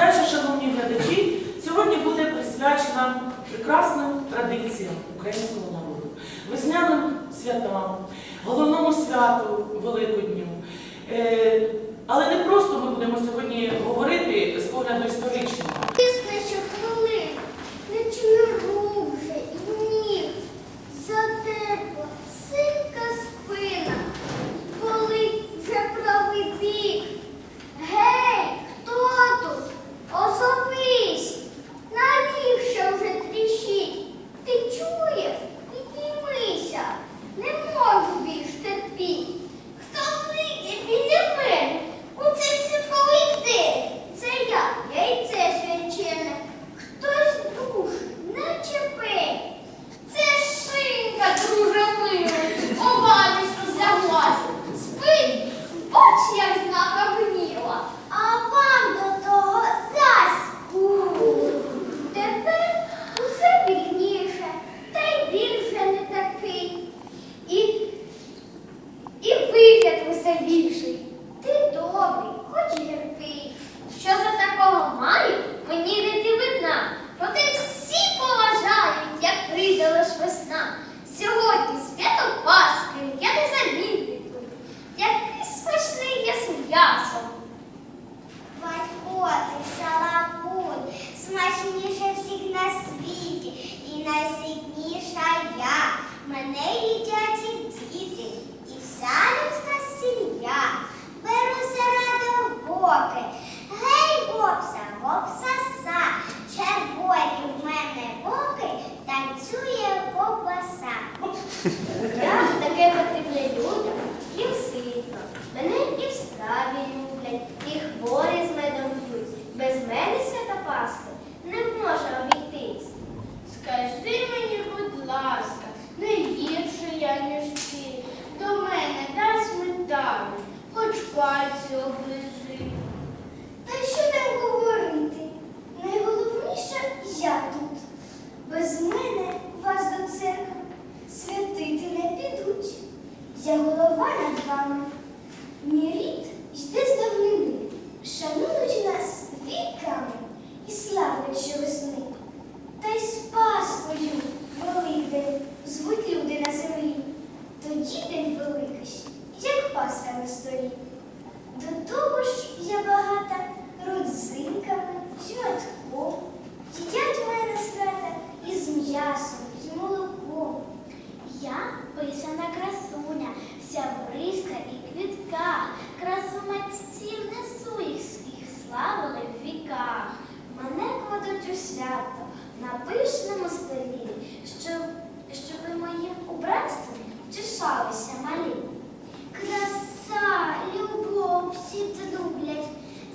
передача, шановні глядачі, сьогодні буде присвячена прекрасним традиціям українського народу, весняним святам, головному святу Великодню. Е, Але не просто ми будемо сьогодні говорити з погляду історичного. Тоді день великий, як Пасха на столі. До того ж я багата родзинками, святком. Їдять в мене свята із м'ясом, з молоком. Я писана красуня, вся в рисках і квітках. Красу матців несу їх всіх славили в віках. Мене кладуть у свято на пишному столі, щоб, щоби моїм убранством втішалися малі. Краса, любов, всі люблять.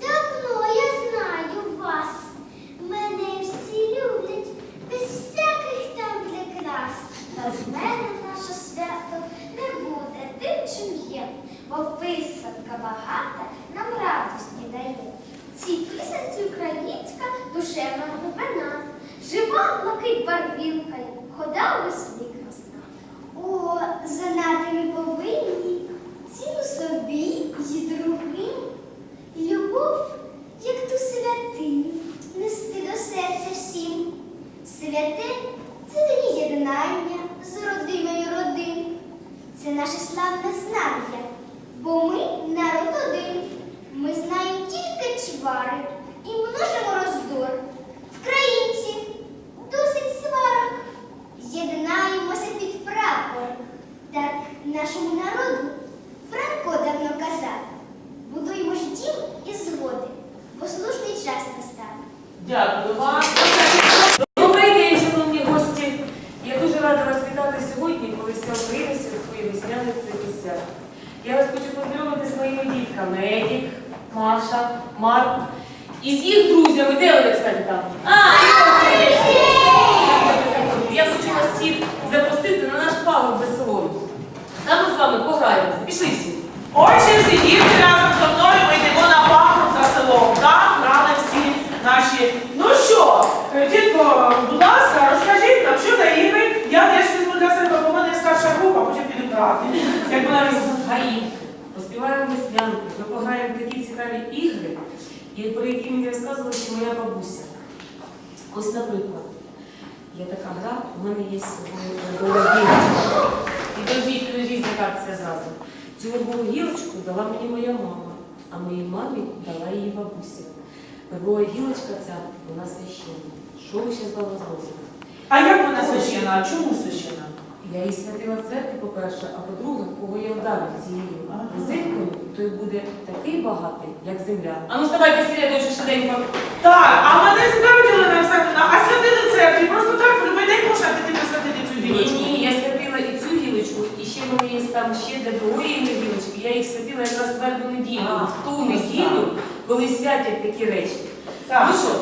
Давно я знаю вас. Мене всі люблять без всяких там прикрас. Та з мене наше свято не буде тим, чим є, бо писанка багата нам радості дає. Цій писанці українська душевна глибина, жива блакить барвінкою, хода весні красна. О, занадто ми повинні ціну собі й другим. Любов, як ту святиню, нести до серця всім. Святе і бо слушний час настав. Дякую вам. Добрий день, шановні гості. Я дуже рада вас вітати сьогодні, коли вся Україна святкує весняне це свято. Я вас хочу познайомити з моїми дітками Едік, Маша, Марк і з їх друзями. Де вони, кстати, там? А, я хочу вас всіх запросити на наш пагорб веселий. Там ми з вами пограємося. Пішли всі. Отже, всі діти разом зі мною ми йдемо на селом. Так, грали всі наші. Ну що, е, дітко, будь ласка, розкажіть нам, що за ігри? Я теж візьму для себе, бо мене старша група, потім піду грати. Як вона роз... Гаї. Поспіваємо веснянку, ми пограємо такі цікаві ігри, про які мені розказували, що мої бабуся. Ось, наприклад, є така гра, у мене є гілочка. І дождіть, дождіть злякатися зразу. Цю гілочку дала мені моя мама, а моїй мамі дала її бабуся. Вербова гілочка ця, вона священна. Що ви ще з вами зробите? А як вона священа? А чому священа? Я її святила в церкві, по-перше, а по-друге, кого я вдарю цією зимкою, той буде такий багатий, як земля. А ну вставайте сіля дуже швиденько. Так, а мене цікавить, Олена Олександрівна, а святили церкві? Просто так, в любий день можна піти посвятити цю Ні, гілочку? ні, я святила і цю гілочку, і ще в мене є там ще де другої гілочки. Я їх святила якраз вербу неділю, в ту неділю, коли святять такі речі. Так. Ну що,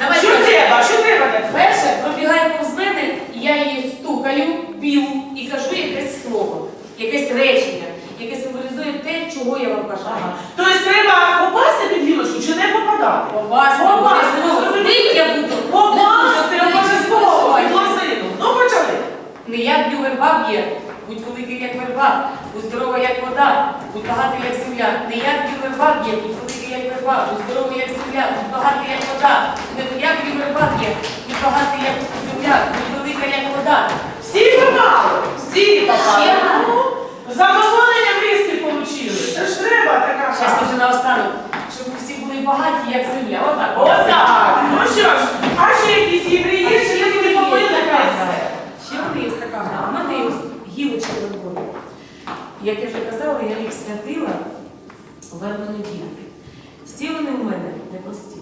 давайте. Що треба? Що треба? Перше, пробігає повз мене, і я її стукаю, б'ю і кажу якесь слово, якесь речення, яке символізує те, чого я вам бажаю. Тобто треба попасти під гілочку чи не попадати? Попасти, Попасти, зрозуміло. Бить я буду. Попасти обов'язково лозину. Ну почали. Не я б'ю верба б'є, будь великий, як верба, будь здорова, як вода, будь багатий, як земля. Не як верба б'є, будь великий, як верба, будь здоровий, як земля, будь багатий, як вода. Не як верба б'є, будь багатий, як земля, будь велика, як вода. Всі попали. Всі попали. Ще? Ну, Задоволення мізки отримали. Це ж треба така Зараз шапка. вже наостанок, щоб всі були багаті, як земля. Отак. Отак. Ну що ж, а ще якісь ігри є, чи Ще тільки є попили така та й гра. все? Ще в мене є така гра. У мене є ось гілочка вербові. Як я вже казала, я їх святила в вербану ділки. Всі вони в мене непрості.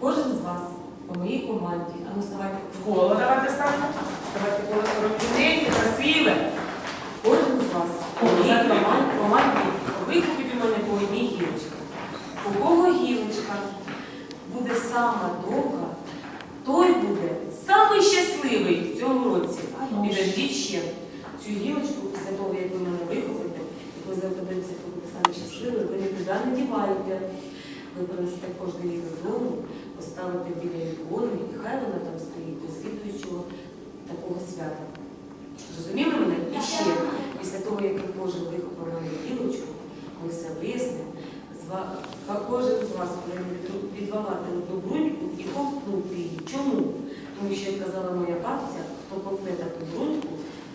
Кожен з вас по моїй команді, а ну ставайте Коло давайте ставимо. ставайте коло робітненьке, красиве. Кожен з вас команді, викупить у мене по одній гілочці. У кого гілочка буде сама довга, той буде самий щасливий в цьому році. Підождіть ще цю гілочку після того, як ви мене вихопите, і ви запитаєтеся, хто буде саме щасливий, ви нікуди не діваєте. Ви принесете кожен рік додому, поставите біля ікони, і хай вона там стоїть до слідуючого такого свята. Зрозуміли мене? І ще, після того, як ви кожен вихопив мене гілочку, ми все ка- кожен з вас повинен від- відвалати одну бруньку і ковтнути її. Чому? Тому що, як казала моя бабця, хто ковтне таку бруньку,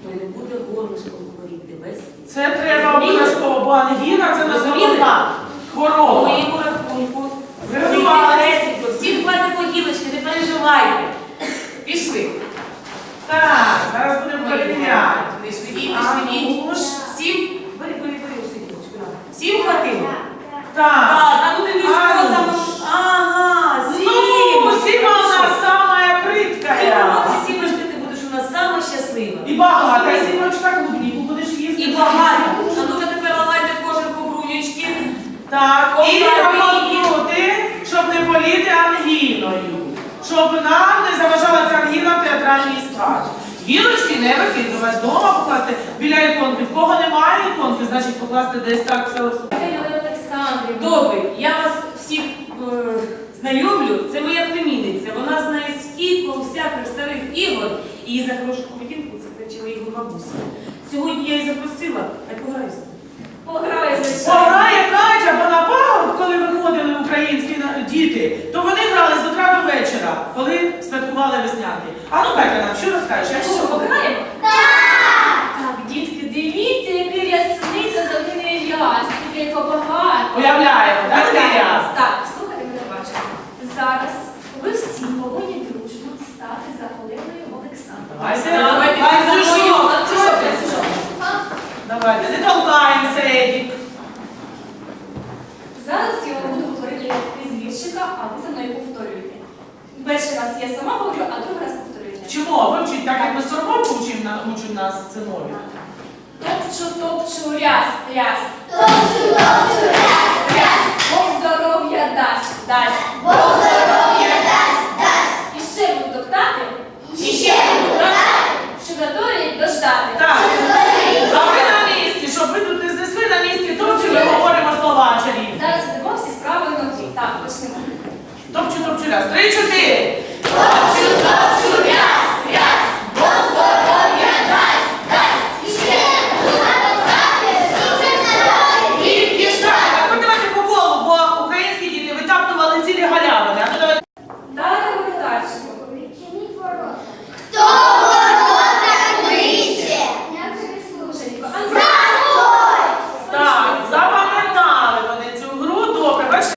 той не буде горлишком хворіти весь. Це треба обов'язково, бо ангіна це не хвороба. моєму рахунку, Врятувались. всім хватить по гілочки, не переживайте. Пішли. Так, зараз будемо перевіряти. Не сидіть, не швидіть. ну ж. Всім, бери, бери. Всім хватило? Так. Так, а ну А, кого ну саме. ж. Ага, Ну, Сіма. Сіма у нас самая В цьому прыткая. році Сімочка, ти будеш у нас сама щаслива. І багата, Сімочка, клубніку будеш їсти. І багато. А ну-ка тепер налайте кожен по брунючки. Так, і Ковтати. ковтнути, щоб не боліти ангіною. Щоб нам не заважала ця ангіна в театральній стражі. Гілочки не викидувати, вдома покласти біля іконки. В кого немає іконки, значить покласти десь так все. Добре, я вас всіх е, знайомлю. Це моя племінниця. Вона знає скільки всяких старих ігор. І їй за хорошу поведінку це привчила його бабуся. Сьогодні я її запросила, а пограюся. Пограйся Катя, бо на пагорб, коли виходили українські діти, то вони грали з утра до вечора, коли святкували весняки. А ну Катя нам що розкажеш? Як Що, пограємо? Так, дітки, дивіться, який рясний та завинний ряс, скільки багато. Уявляємо, так? ряс? Так, слухайте мене уважно. Зараз ви всі повинні дружно стати за Оленою Олександром. А. Давайте, не толкаємося, Едік. Перший раз я сама говорю, а другий раз повторюєте. Чому? Вивчіть, так як ми соромовку учимо на- учать нас це мові. Топчу, топчу, ряс, ряс. Топчу, топчу, раз, раз. Бог здоров'я дасть, дасть.